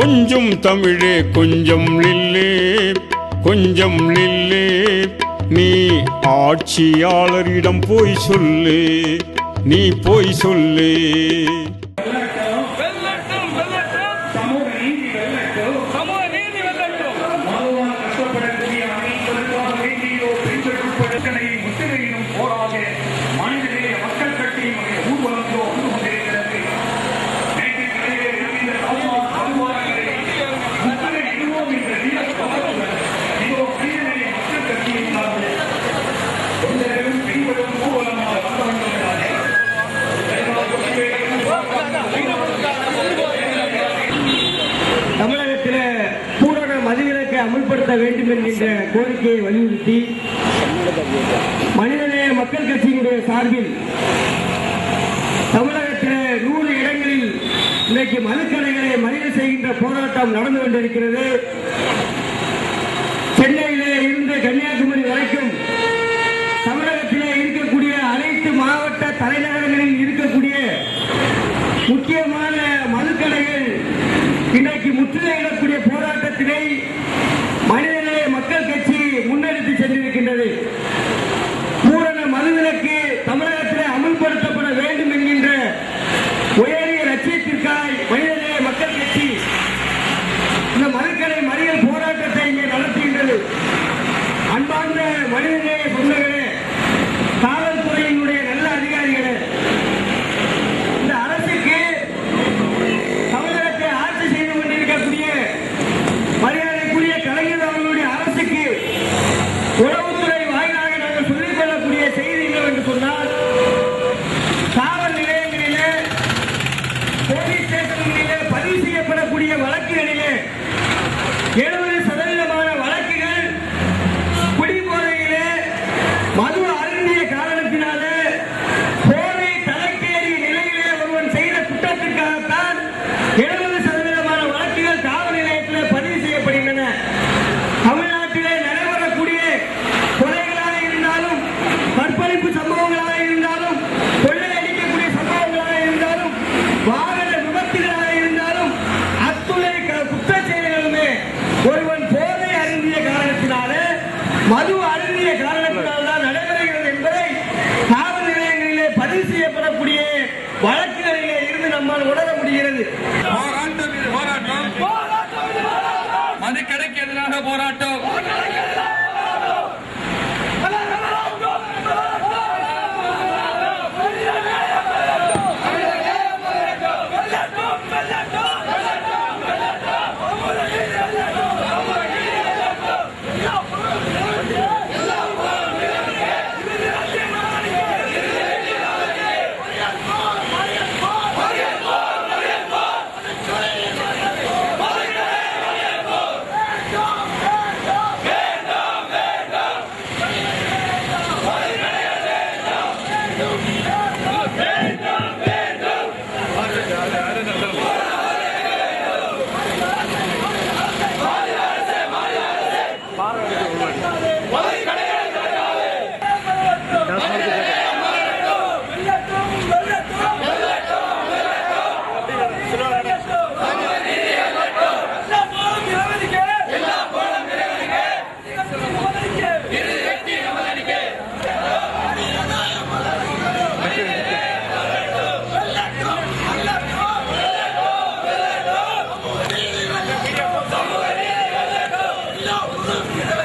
கொஞ்சம் தமிழே கொஞ்சம் லில்லே. கொஞ்சம் லில்லே. நீ ஆட்சியாளரிடம் போய் சொல்லு. நீ போய் சொல்லு. அமுல்படுத்த வேண்டும் என்கின்ற கோரிக்கையை வலியுறுத்தி மனிதநேய மக்கள் கட்சியினுடைய சார்பில் தமிழகத்தில் நூறு இடங்களில் இன்றைக்கு மதுக்கடைகளை மறியல் செய்கின்ற போராட்டம் நடந்து கொண்டிருக்கிறது. சென்னையிலே இருந்து கன்னியாகுமரி வரைக்கும் தமிழகத்திலே இருக்கக்கூடிய அனைத்து மாவட்ட தலைநகரங்களில் இருக்கக்கூடிய முக்கியமான மது அருந்திய காரணத்தினால் தான் நடைபெறுகிறது என்பதை காவல் நிலையங்களிலே பதிவு செய்யப்படக்கூடிய வழக்குகளிலே இருந்து நம்மால் உணர முடிகிறது. போராட்டம் அது கடைக்கு எதிராக போராட்டம். Para Hallelujah.